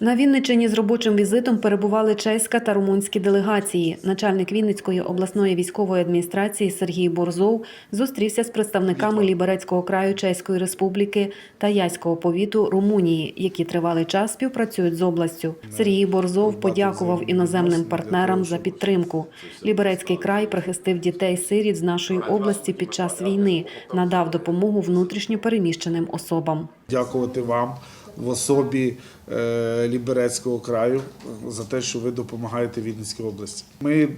На Вінниччині з робочим візитом перебували чеська та румунські делегації. Начальник Вінницької обласної військової адміністрації Сергій Борзов зустрівся з представниками Ліберецького краю Чеської Республіки та Яського повіту Румунії, які тривалий час співпрацюють з областю. Сергій Борзов подякував іноземним партнерам за підтримку. Ліберецький край прихистив дітей-сиріт з нашої області під час війни, надав допомогу внутрішньо переміщеним особам. дякувати вам в особі е, Ліберецького краю за те, що ви допомагаєте Вінницькій області. Ми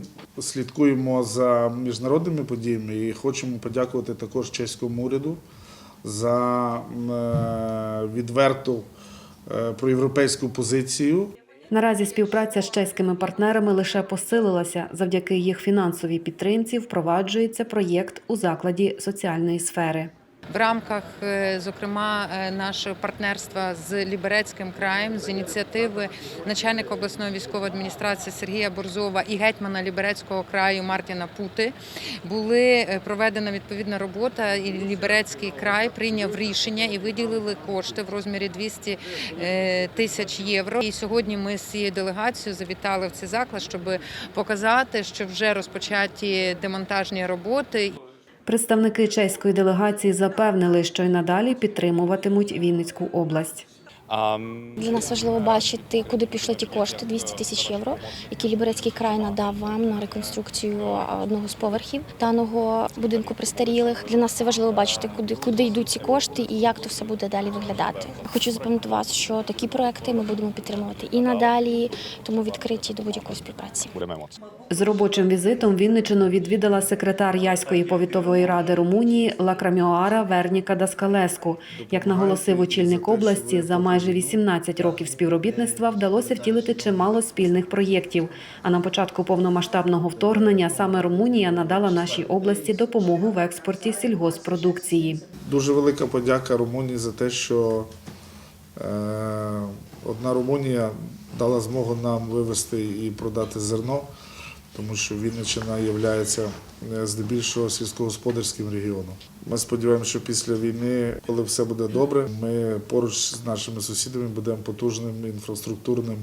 слідкуємо за міжнародними подіями і хочемо подякувати також чеському уряду за е, відверту е, проєвропейську позицію. Наразі співпраця з чеськими партнерами лише посилилася. Завдяки їх фінансовій підтримці впроваджується проєкт у закладі соціальної сфери. В рамках, е, зокрема, е, нашого партнерства з Ліберецьким краєм з ініціативи начальника обласної військової адміністрації Сергія Борзова і гетьмана Ліберецького краю Мартіна Пути були е, проведена відповідна робота. І Ліберецький край прийняв рішення і виділили кошти в розмірі 200 е, тисяч євро. І сьогодні ми з цією делегацією завітали в цей заклад, щоб показати, що вже розпочаті демонтажні роботи. Представники чеської делегації запевнили, що й надалі підтримуватимуть Вінницьку область. Для нас важливо бачити, куди пішли ті кошти 200 тисяч євро, які Ліберецький край надав вам на реконструкцію одного з поверхів даного будинку престарілих. Для нас це важливо бачити, куди куди йдуть ці кошти і як то все буде далі виглядати. Хочу запевнити вас, що такі проекти ми будемо підтримувати і надалі, тому відкриті до будь-якої співпраці. З робочим візитом Вінничину відвідала секретар Яської повітової ради Румунії Лакраміоара Верніка Даскалеску. Як наголосив очільник області, за майже 18 років співробітництва вдалося втілити чимало спільних проєктів. А на початку повномасштабного вторгнення саме Румунія надала нашій області допомогу в експорті сільгоспродукції. Дуже велика подяка Румунії за те, що е, одна Румунія дала змогу нам вивезти і продати зерно, тому що Вінниччина є здебільшого сільськогосподарським регіоном. Ми сподіваємося, що після війни, коли все буде добре, ми поруч з нашими сусідами будемо потужним інфраструктурним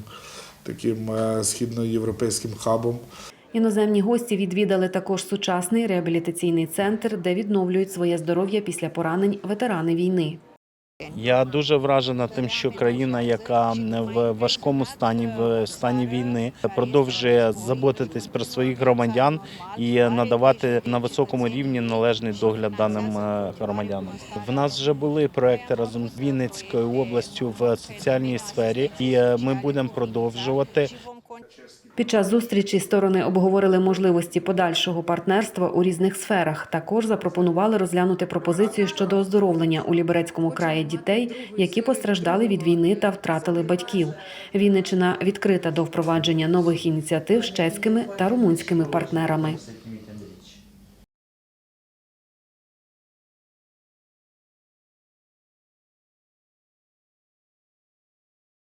таким е, східноєвропейським хабом. Іноземні гості відвідали також сучасний реабілітаційний центр, де відновлюють своє здоров'я після поранень ветерани війни. Я дуже вражена тим, що країна, яка в важкому стані, в стані війни, продовжує заботитись про своїх громадян і надавати на високому рівні належний догляд даним е, громадянам. В нас вже були проекти разом з Вінницькою областю в соціальній сфері, і е, ми будемо продовжувати. Під час зустрічі сторони обговорили можливості подальшого партнерства у різних сферах. Також запропонували розглянути пропозицію щодо оздоровлення у Ліберецькому краї дітей, які постраждали від війни та втратили батьків. Вінничина відкрита до впровадження нових ініціатив з чеськими та румунськими партнерами.